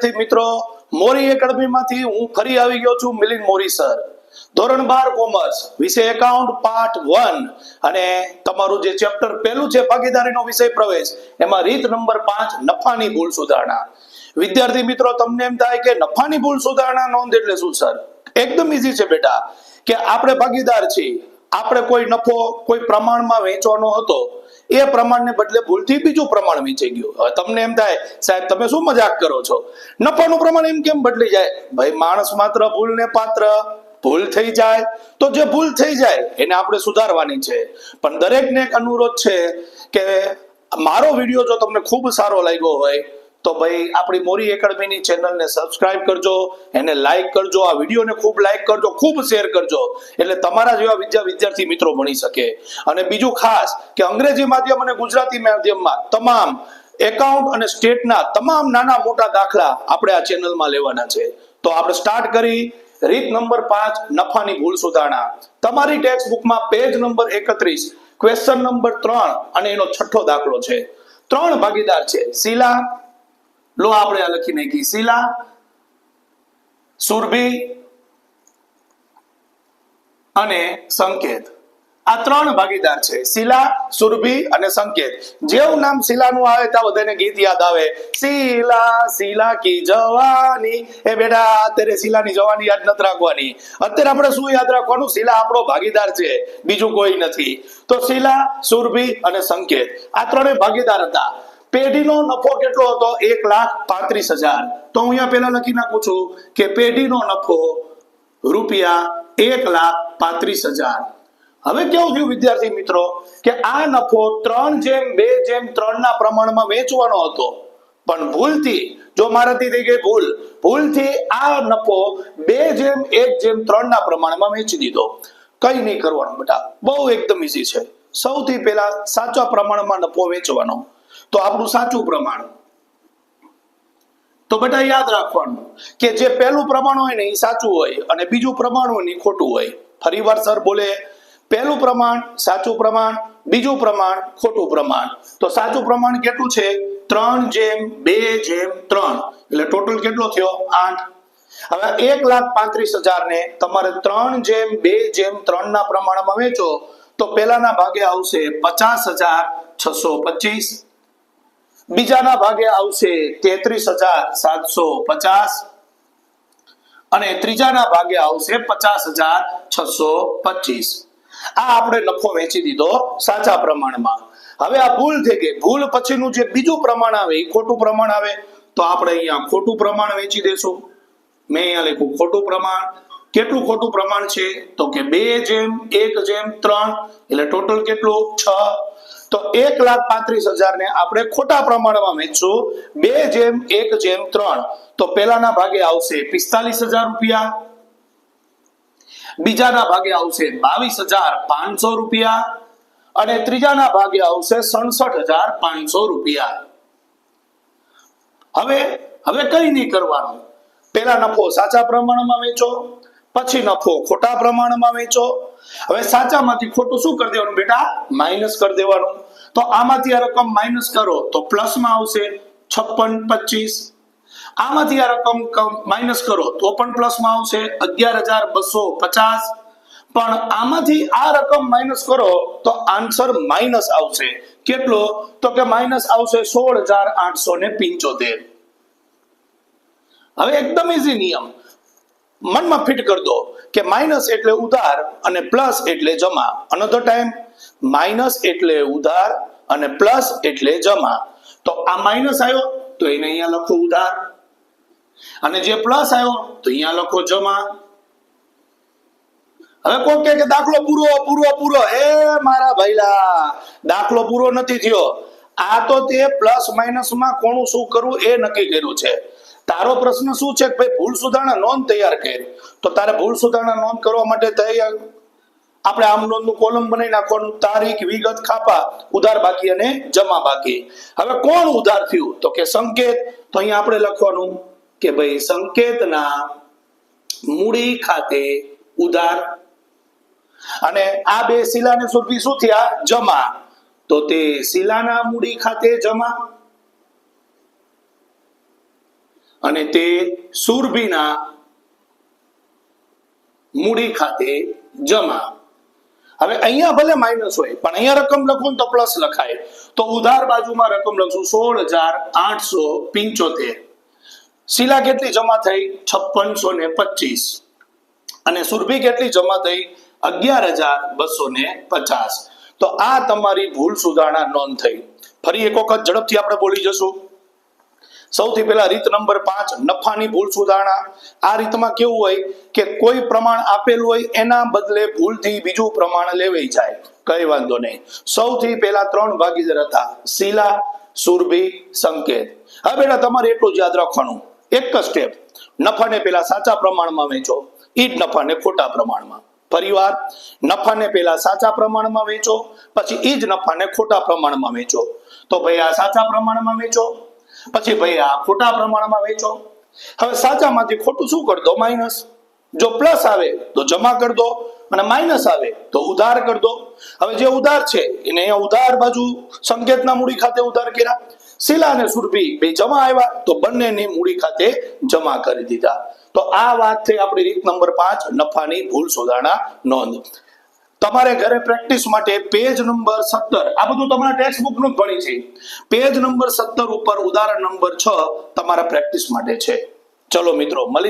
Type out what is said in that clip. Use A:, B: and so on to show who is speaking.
A: વિદ્યાર્થી મિત્રો, મોરી એકેડમીમાંથી હું ફરી આવી ગયો છું મિલિન મોરી સર. ધોરણ બાર કોમર્સ, વિષય એકાઉન્ટ પાર્ટ વન. અને તમારું જે ચેપ્ટર પહેલું છે, ભાગીદારીનો વિષય પ્રવેશ, એમાં રીત નંબર પાંચ, નફાની ભૂલ સુધારણા. વિદ્યાર્થી મિત્રો, તમને એમ થાય કે નફાની ભૂલ સુધારણા નોંધ એટલે શું, સર? એકદમ ઈઝી છે, બેટા, કે આપણે ભાગીદાર છીએ. આપણે કોઈ નફો કોઈ પ્રમાણમાં વેચવાનો હતો એ પ્રમાણને બદલે ભૂલથી બીજું પ્રમાણ વેચાઈ ગયું. તમને એમ થાય, સાહેબ, તમે શું મજાક કરો છો? નફાનું પ્રમાણ એમ કેમ બદલી જાય? ભાઈ, માણસ માત્ર ભૂલને પાત્ર, ભૂલ થઈ જાય. તો જે ભૂલ થઈ જાય, એને આપણે સુધારવાની છે. પણ દરેકને એક અનુરોધ છે કે, મારો વીડિયો જો તમને ખૂબ સારો લાગ્યો હોય તો ભાઈ, આપણી મોરી એકેડમીની ચેનલને સબસ્ક્રાઇબ કરજો, એને લાઈક કરજો, આ વિડીયોને ખૂબ લાઈક કરજો, ખૂબ શેર કરજો, એટલે તમારા જેવા વિદ્યા વિદ્યાર્થી મિત્રો ભણી શકે. અને બીજું ખાસ કે અંગ્રેજી માધ્યમ અને ગુજરાતી માધ્યમમાં તમામ એકાઉન્ટ અને સ્ટેટના તમામ નાના મોટા દાખલા આપણે આ ચેનલમાં લેવાના છે. તો આપણે સ્ટાર્ટ કરી, રીત નંબર પાંચ, નફાની ભૂલ સુધારણા. તમારી ટેક્સ બુકમાં પેજ નંબર એકત્રીસ ક્વેશ્ચન નંબર ત્રણ અને એનો છઠ્ઠો દાખલો છે. ત્રણ ભાગીદાર છે. શીલા લો આપણે આ લખી નાખી શીલા, સુરભી અને સંકેત. આ ત્રણ ભાગીદાર છે. શિલા, સુરભી અને સંકેત. જેવું નામ શિલાનું આવે ત્યાં બધાને ગીત યાદ આવે. શિલા શિલા કી જવાની. એ બેટા, અત્યારે શિલાની જવાની યાદ નથી રાખવાની. અત્યારે આપણે શું યાદ રાખવાનું? શિલા આપણો ભાગીદાર છે. બીજું કોઈ નથી. તો શીલા, સુરભી અને સંકેત. આ ત્રણેય ભાગીદાર હતા. પેઢીનો નફો કેટલો હતો? એક લાખ પાંત્રીસ હજાર. તો હું અહીંયા પેલા લખી નાખું છું કે પેઢીનો નફો રૂપિયા એક લાખ પાંત્રીસ હજાર. હવે કેવું થયું વિદ્યાર્થી મિત્રો? કે આ નફો ત્રણ જેમ, બે જેમ ત્રણ ના પ્રમાણમાં વેચવાનો હતો. પણ ભૂલથી, જો મારાથી થઈ ગઈ ભૂલ, ભૂલથી આ નફો બે જેમ, એક જેમ ત્રણ ના પ્રમાણમાં વેચી દીધો. કઈ નહીં કરવાનું બેટા. બહુ એકદમ ઈઝી છે. સૌથી પહેલા સાચા પ્રમાણમાં નફો વેચવાનો. તો આપણું સાચું પ્રમાણ. તો બધા યાદ રાખવાનું કે જે પહેલું પ્રમાણ હોય ને એ સાચું હોય અને બીજું પ્રમાણ હોય ને ખોટું હોય. ફરી વાર સર બોલે, પહેલું પ્રમાણ, સાચું પ્રમાણ, બીજું પ્રમાણ, ખોટું પ્રમાણ. તો સાચું પ્રમાણ કેટલું છે? ત્રણ જેમ, બે જેમ, ત્રણ. એટલે ટોટલ કેટલો થયો? આઠ. હવે એક લાખ પાંત્રીસ હજાર ને તમારે ત્રણ જેમ, બે જેમ ત્રણ ના પ્રમાણમાં વેચો તો પહેલાના ભાગે આવશે પચાસ હજાર છસો પચીસ. બીજાના ભાગે આવશે તેત્રીસ હજાર સાતસો પચાસ અને ત્રીજાના ભાગે આવશે પચાસ હજાર છસો પચીસ. આ આપણે નફો વેચી દીધો સાચા પ્રમાણમાં. હવે આ ભૂલ થઈ ગઈ. ભૂલ પછીનું જે બીજું પ્રમાણ આવે, એ ખોટું પ્રમાણ આવે, તો આપણે અહીંયા ખોટું પ્રમાણ વેચી દેશું. મેં અહીંયા લખ્યું ખોટું પ્રમાણ. કેટલું ખોટું પ્રમાણ છે? તો કે બે જેમ, એક જેમ, ત્રણ. એટલે ટોટલ કેટલું? છ. તો એક લાખ પાંત્રીસ હજાર ને આપણે ખોટા પ્રમાણમાં વેચશું. બે જેમ, એક જેમ, ત્રણ. તો પેલાના ભાગે આવશે પિસ્તાલીસ હજાર રૂપિયા. બીજાના ભાગે આવશે બાવીસ હજાર પાંચસો રૂપિયા. અને ત્રીજાના ભાગે આવશે સડસઠ હજાર પાંચસો રૂપિયા. હવે હવે કઈ નહીં કરવાનું. પેલા નફો સાચા પ્રમાણમાં વેચો. પછી નફો ખોટા પ્રમાણમાં વેચો. હવે સાચામાંથી ખોટું શું કરી દેવાનું બેટા? માઇનસ કરી દેવાનું. તો આમાંથી આ રકમ માઇનસ કરો તો પ્લસમાં આવશે છપ્પન પચીસ. આમાંથી આ રકમ માઇનસ કરો તો પણ પ્લસમાં આવશે અગિયાર હજાર બસો પચાસ. પણ આમાંથી આ રકમ માઇનસ કરો તો આન્સર માઇનસ આવશે. કેટલો? તો કે માઇનસ આવશે સોળ હજાર આઠસો ને પિંચોતેર. હવે એકદમ ઇઝી નિયમ. મનમાં ફિટ કરી દો કે માઇનસ એટલે ઉધાર અને પ્લસ એટલે જમા. અનધર ટાઈમ માઇનસ એટલે ઉધાર અને પ્લસ એટલે જમા. તો આ માઇનસ આવ્યો, તો એને અહીંયા લખો ઉધાર. અને જે પ્લસ આવ્યો, તો અહીંયા લખો જમા. હવે કોણ કે દાખલો પૂરો પૂરો પૂરો. એ મારા ભાઈલા, દાખલો પૂરો નથી થયો. આ તો તે પ્લસ માઇનસમાં કોનું શું કરવું એ નક્કી કર્યું છે. તારો પ્રશ્ન શું છે ભાઈ ભૂલ સુધારણા નોંધ તૈયાર કરી? તો તારે ભૂલ સુધારણા નોંધ કરવા માટે તૈયાર? આપણે આમ નોંધનું કોલમ બનાવી નાખવાનું. તારીખ, વિગત, ખાપા, ઉધાર બાકી અને જમા બાકી. હવે કોણ ઉધાર થયું? તો કે સંકેત. તો અહીંયા આપણે લખવાનું કે ભાઈ સંકેતના મૂડી ખાતે ઉધાર. અને આ બે શિલાને સુરભી શું થયા? જમા. તો તે શિલાના મૂડી ખાતે જમા. અને તે સુરભીના મૂડી ખાતે જમા. હવે અહીંયા ભલે માઇનસ હોય, પણ અહીંયા રકમ લખું તો પ્લસ લખાય. તો ઉધાર બાજુમાં રકમ લખશું સોળ હજાર આઠસો પિંચોતેર. શીલા કેટલી જમા થઈ? છપ્પનસો ને પચીસ. અને સુરભી કેટલી જમા થઈ? અગિયાર હજાર બસો ને પચાસ. તો આ તમારી ભૂલ સુધારણા નોંધ થઈ. ફરી એક વખત ઝડપથી આપણે બોલી જશું. સૌથી પહેલા રીત નંબર પાંચ, નફાની ભૂલ સુધારણા. આ રીતમાં કેવું હોય કે કોઈ પ્રમાણ આપેલું હોય એના બદલે ભૂલથી બીજું પ્રમાણ લેવાઈ જાય. કઈ વાંધો નહીં. સૌથી પહેલા ત્રણ ભાગીદાર હતા. શીલા, સુરભી, સંકેત. હવે બેટા, તમારે એટલું જ યાદ રાખવાનું. એક જ સ્ટેપ નફાને પહેલા સાચા પ્રમાણમાં વેચો. એ જ નફાને ખોટા પ્રમાણમાં. પરિવાર, નફાને પહેલા સાચા પ્રમાણમાં વેચો. પછી એ જ નફાને ખોટા પ્રમાણમાં વેચો. તો ભાઈ આ સાચા પ્રમાણમાં વેચો? પછી ભાઈ આ ખોટા પ્રમાણમાં વેચો. હવે સાચામાંથી ખોટું શું કરી માઇનસ જો પ્લસ આવે, તો જમા કરી અને માઇનસ આવે, તો ઉધાર કરી હવે જે ઉધાર છે, એને અહીંયા ઉધાર બાજુ સંકેતના મૂડી ખાતે ઉધાર કર્યા. શીલા અને સુરભી બે જમા આવ્યા, તો બંનેની મૂડી ખાતે જમા કરી દીધા. તો આ વાત થઈ આપણી રીત નંબર પાંચ, નફાની ભૂલ સુધારણા નોંધ. તમારે ઘરે પ્રેક્ટિસ માટે પેજ નંબર સત્તર, આ બધું તમારા ટેક્સ્ટ બુકનું ભણી છે. પેજ નંબર સત્તર ઉપર ઉદાહરણ નંબર છ તમારા પ્રેક્ટિસ માટે છે. ચલો મિત્રો, મળી